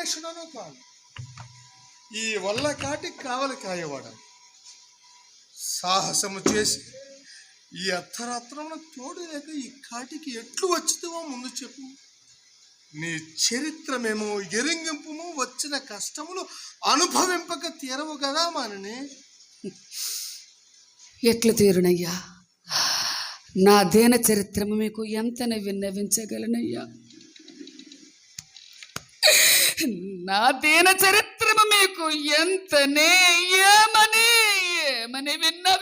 లక్షణను కాదు. ఈ వల్ల కాటి కావలి కాయవాడు. సాహసము చేసి ఈ అర్ధరాత్రమున తోడు లేక ఈ కాటికి ఎట్లు వచ్చిందో ముందు చెప్పు. నీ చరిత్రమేమో ఎరింగింపుము వచ్చిన కష్టములు అనుభవింపక తీరవు కదా మనని. ఎట్లు తీరునయ్యా? నా దేన చరిత్రము మీకు ఎంత విన్నవించగలనయ్యా నా దీన చరిత్రము మీకు ఎంతనే ఏమని ఏమని విన్నవించగలనయ్యా